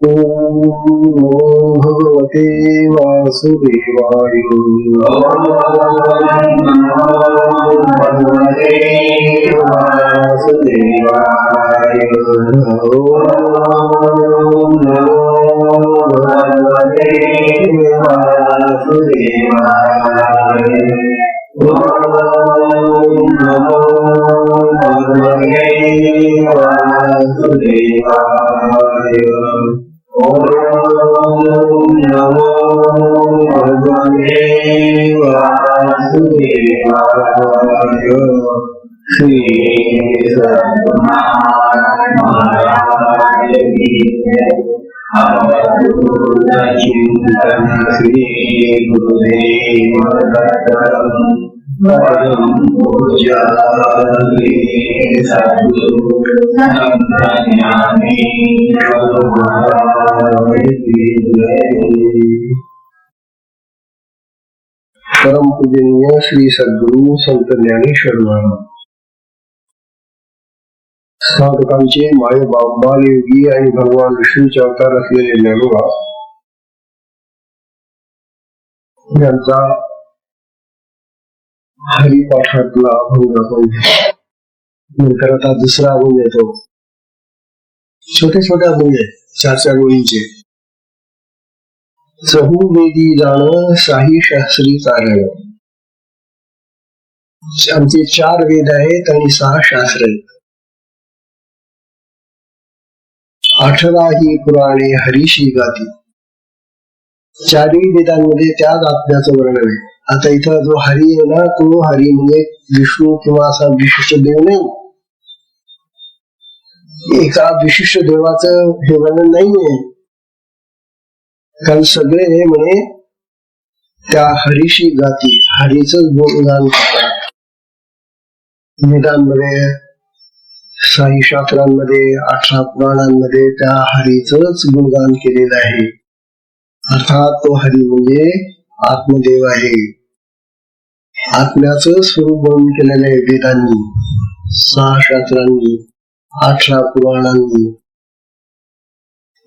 ॐ नमो भगवते वासुदेवाय वासुदेवाय ॐ नमो भगवते वासुदेवाय वासुदेवाय श्री सद्गुरुनाथ महाराज की जय। चिंतन श्री गुरुदेव दत्तम परम पूज्य सद्गुरु संत ज्ञानी महाराज की जय। परम पूजनीय श्री सद्गुरु संत ज्ञानेश्वर महाराज. साधकांचे माय बाल योगी आणि भगवान विष्णूचे अवतार असलेले ज्ञानोबा यांचा हरिपाठातला अभंग आपण नंतर आता दुसरा अभंग येतो. छोटे छोटे अभंग आहेत चार चार ओळींचे चहू वेदी जाण शाही शास्त्री कारण आमचे चार वेद आहेत आणि सहा शास्त्र अठरा ही पुराणे हरीशी गाती. चारही वेदांमध्ये त्याच आत्म्याचं वर्णन आहे. आता इथं जो हरी आहे ना तो हरी म्हणजे विष्णू किंवा असा विशिष्ट देव नाही. एका विशिष्ट देवाचं हे वर्णन नाहीये. कारण सगळे हे म्हणे त्या हरीशी जाती. हरीच गुणगान करतात. वेदांमध्ये साई शास्त्रांमध्ये अठरा पुराणांमध्ये त्या हरीच गुणगान केलेलं आहे. अर्थात तो हरी म्हणजे आत्मदेव आहे. आत्म्याच स्वरूप बनून केलेलं आहे वेदांनी सहा शास्त्रांनी अठरा पुराणांनी.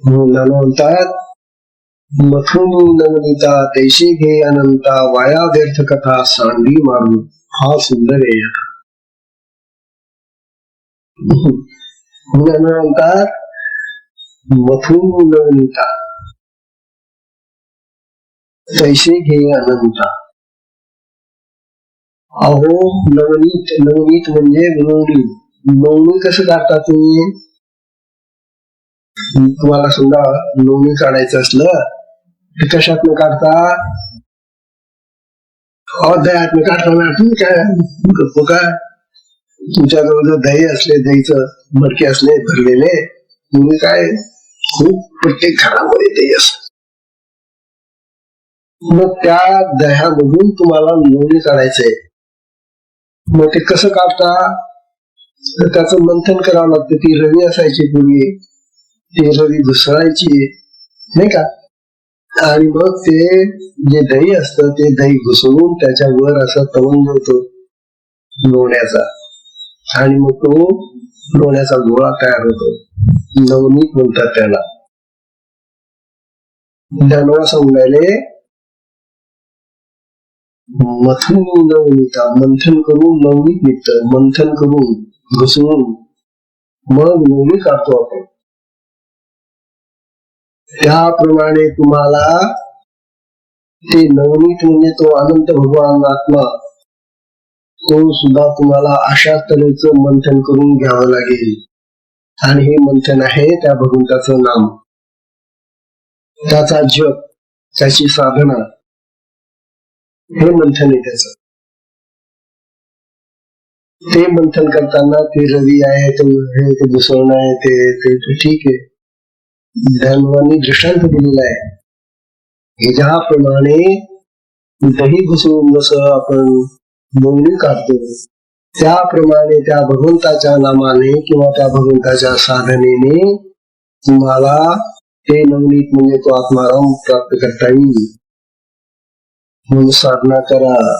म्हणून म्हणतात मथुन नवनीता तैशी घे अनंता वाया व्यर्थ कथा सांडी मारू। हा सुंदर आहे म्हणतात मथुन नवनीता तैसे घे अनंता अहो नवनीत नवनीत म्हणजे नवनी नवनी कसं काढता तुम्ही? तुम्हाला समजा नवनी काढायचं असलं? कशातनं काढता अध्यायातनं काढताना तुम्ही काय गप्प काय तुमच्याजवळ जर दही असले दहीच मडके असले भरलेले तुम्ही काय खूप प्रत्येक घरामध्ये दही असत. मग त्या दह्यामधून तुम्हाला लोणी काढायचंय मग ते कसं काढता? तर त्याचं मंथन करावं लागतं. ती रवी असायची पूर्वी. ती रवी घुसळायची. नाही का? आणि मग ते जे दही असतं ते दही घुसळून त्याच्यावर असा तवंग होतो लोण्याचा. आणि मग तो लोण्याचा गोळा तयार होतो. नवनीत म्हणतात त्याला. ज्ञानोबा समजायले मथन नवनीता मंथन करून नवनीत निघत मंथन करून घुसवून मग नवनी काढतो आपण. त्याप्रमाणे तुम्हाला ते नवनीत म्हणजे तो अनंत भगवान आत्मा तो सुद्धा तुम्हाला अशा तऱ्हेचं मंथन करून घ्यावं लागेल. आणि हे मंथन आहे त्या भगवंताचं नाम. त्याचा जप त्याची साधना हे मंथन आहे त्याच. ते मंथन करताना ते रवी आहे ते दुसरण आहे ते ठीक आहे. ध्यानवानी दृष्टांत दिलेला आहे. हे ज्याप्रमाणे दही घुसवून जसं आपण नोंदणी काढतो त्याप्रमाणे त्या भगवंताच्या नामाने किंवा त्या भगवंताच्या साधनेने तुम्हाला ते नवनीत म्हणजे तो आत्माराम प्राप्त करता येईल. म्हणून साधना करा.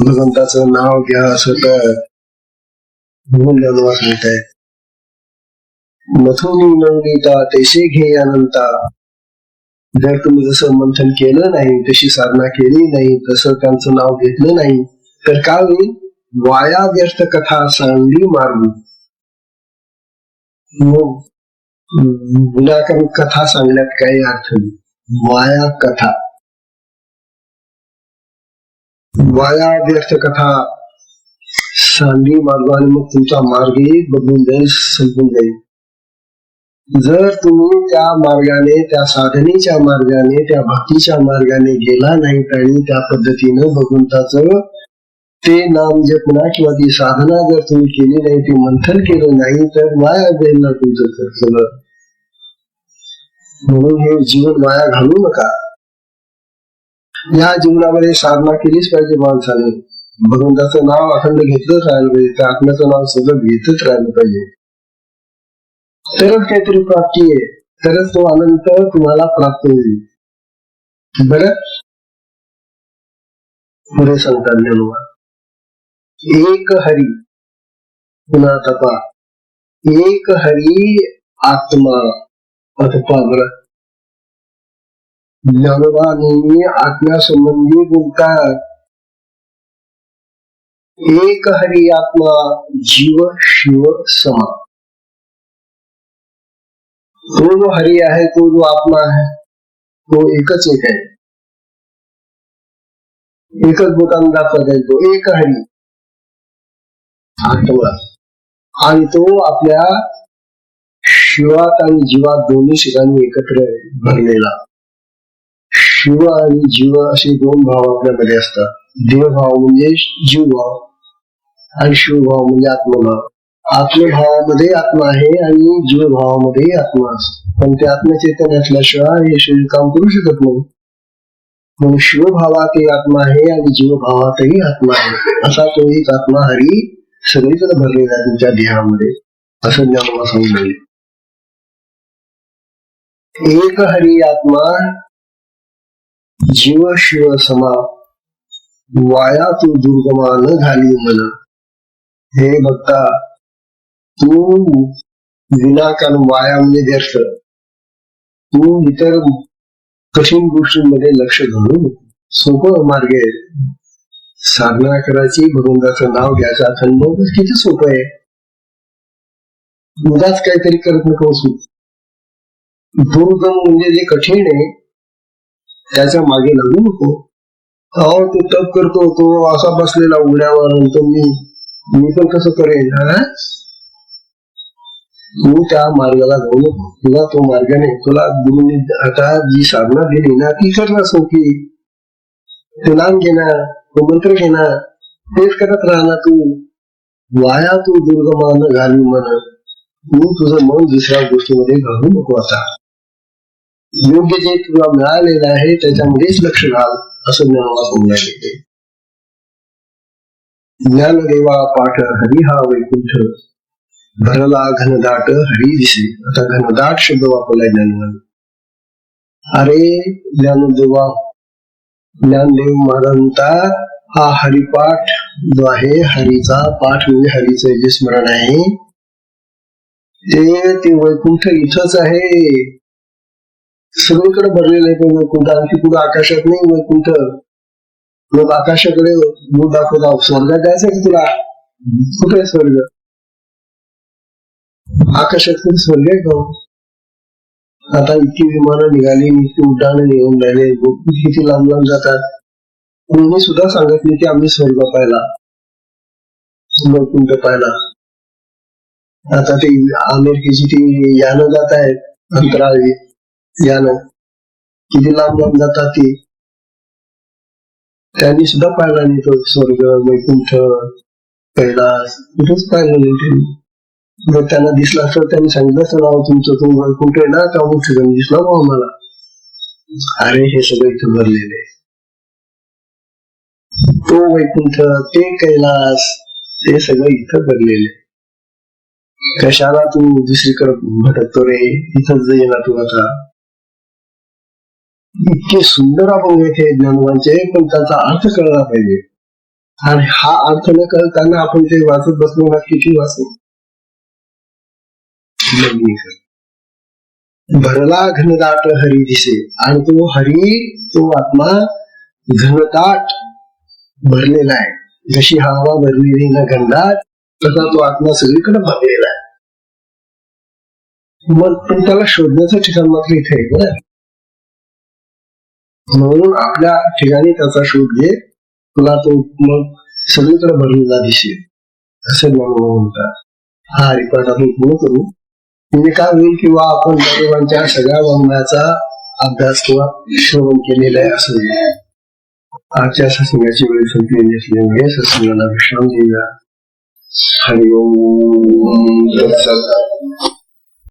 भगवंताचं नाव घ्या असं तर म्हणून ज्ञानवास आहे. मथुनी नवनीता तैसे घे अनंता. जर तुम्ही जसं मंथन केलं नाही तशी साधना केली नाही तसं त्यांचं नाव घेतलं नाही तर काय होईल? वाया व्यर्थ कथा सांगली मारली मग हो. विनाकारण कथा सांगण्यात काही अर्थ नाही. वाया कथा. वाया व्यर्थ कथा सांगली मार्ग आणि मग तुमचा मार्गही बदलून जाईल संपून जाईल. जर तुम्ही त्या मार्गाने त्या साधनेच्या मार्गाने त्या भक्तीच्या मार्गाने गेला नाही आणि त्या पद्धतीनं भगवंताच ते नाम जे पुन्हा किंवा ती साधना जर तुम्ही केली नाही ती मंथन केलं नाही तर माया बेलना तुमचं सगळं म्हणून हे जीवन माया घालू नका. या जीवनामध्ये साधना केलीच पाहिजे माणसाने. भगवंताचं नाव अखंड घेतलंच राहिलं पाहिजे. त्या आत्म्याचं नाव सतत घेतच राहिलं पाहिजे. तरच काहीतरी प्राप्ती आहे. तरच तो अनंत तुम्हाला प्राप्त होईल. बर? पुढे सांगतात ज्ञानवा एक हरी. पुन्हा तपा एक हरी आत्मा. अथवा बर. ज्ञानोबा नेहमी आत्म्यासंबंधी बोलतात. एक हरी आत्मा जीव, शिव, समा. तो जो हरी आहे तो जो आत्मा आहे तो एकच एक आहे. एकच बोटाने दाखवत आहे तो एक हरी. आत्मा आणि तो आपल्या शिवात आणि जीवात दोन्ही ठिकाणी एकत्र भरलेला. शिव आणि जीव असे दोन भाव आपल्यामध्ये असतात. देवभाव म्हणजे जीवभाव आणि शिवभाव म्हणजे आत्मभाव. आत्मभावामध्ये आत्मा आहे आणि जीवभावामध्ये आत्मा असतो. पण ते आत्मचेतन असल्याशिवाय हे शरीर काम करू शकत नाही. म्हणून शिवभावातही आत्मा आहे आणि जीवभावातही आत्मा आहे. असा तो एक आत्मा हरी सगळीकडे भरलेला आहे तुमच्या देहामध्ये. असं ज्ञान सांगितलं एक हरी आत्मा जीव शिव समा वाया तू दुर्गमान झाली मन हे भक्ता तू विनाकारण वाया म्हणजे व्यर्थ. तू इतर कठीण गोष्टींमध्ये लक्ष घालून सोपं मार्ग आहे. साधना करायची भगवंताचं नाव घ्यायचं अखंड किती सोपं आहे. उदाच काहीतरी करत नको असू. दुर्गम म्हणजे जे कठीण आहे त्याच्यामागे लागू नको. अहो तो तप करतो तो असा बसलेला उड्यावर मी मी पण कसं करेन हा? तू त्या मार्गाला जाऊ नको. तुला तो मार्गाने तुला गुरुनी आता जी साधना दिली ना ती करणार सोपी. ते नाम घेणार तो मंत्र घेणार तेच करत राहणार तू. वाया तू दुर्गमान घालू मन तू तुझं मन दुसऱ्या गोष्टीमध्ये घालू नको आता. योग्य जे तुला मिळालेलं आहे त्याच्यामध्येच लक्ष घाल असं ज्ञानाला सांगण्यात ज्ञानदेवा पाठ हरिहा वैकुंठ. भरला घनदाट हरी दिसे आता घनदाट शब्द वापरलाय ज्ञानवान अरे ज्ञानदेवा ज्ञानदेव महाराज हा हरिपाठ जो आहे हरीचा पाठ म्हणजे हरीचं जे स्मरण आहे ते ते वैकुंठ इथंच आहे. सगळीकडे भरलेलं आहे ते वैकुंठ आणखी पुढे आकाशात नाही वैकुंठ? लोक आकाशाकडे दूर दाखवता. स्वर्गात जायचं तुला? कुठे स्वर्ग? आकाशात पण स्वर्ग आहे का आता इतकी विमानं निघाली इतकी उड्डाणं निघून राहिले किती लांब लांब जातात. मुली सुद्धा सांगत नाही की आम्ही स्वर्ग पाहिला. वैकुंठ पाहिला. आता ते अमेरिकेची ती यानं जात आहेत अंतराळी यानं. किती लांब लांब जातात ती. त्यांनी सुद्धा पाहिला नाही तो स्वर्ग वैकुंठ कैलास. कुठेच पाहिलं नाही त्यांनी. जर त्यांना दिसला असं त्यांनी सांगितलं असं नाव तुमचं तुम कुठे ना त्या ठिकाणी दिसला भाऊ मला अरे हे सगळं इथं भरलेले तो वैकुंठ ते कैलास ते सगळं इथं भरलेले कशाला तू दुसरीकडे भटकतो रे इथंच येणार तू आता. इतके सुंदर अभंग येथे ज्ञानवांचे पण त्याचा अर्थ कळला पाहिजे. आणि हा अर्थ न कळताना आपण ते वाचत बसलो ना किती वाचू भरला घनदाट हरी दिसे आणि तो हरी तो आत्मा घनदाट भरलेला आहे. जशी हवा भरलेली ना घनदाट तसा तो आत्मा सगळीकडे भरलेला आहे. मग पण त्याला शोधण्याचं ठिकाण मात्र इथे आहे बरं. म्हणून आपल्या ठिकाणी त्याचा शोध घे. तुला तो मग सगळीकडे भरलेला दिसेल. असे म्हणतात. हा रिपोर्ट आपण पूर्ण करू. म्हणजे काय होईल किंवा आपण गरिबांच्या सगळ्या वंगाचा अभ्यास किंवा श्रवण केलेला आहे असं आजच्या सत्संगाची वेळ संपलेली असल्यामुळे सत्संगाला विश्राम देऊया हरिओम.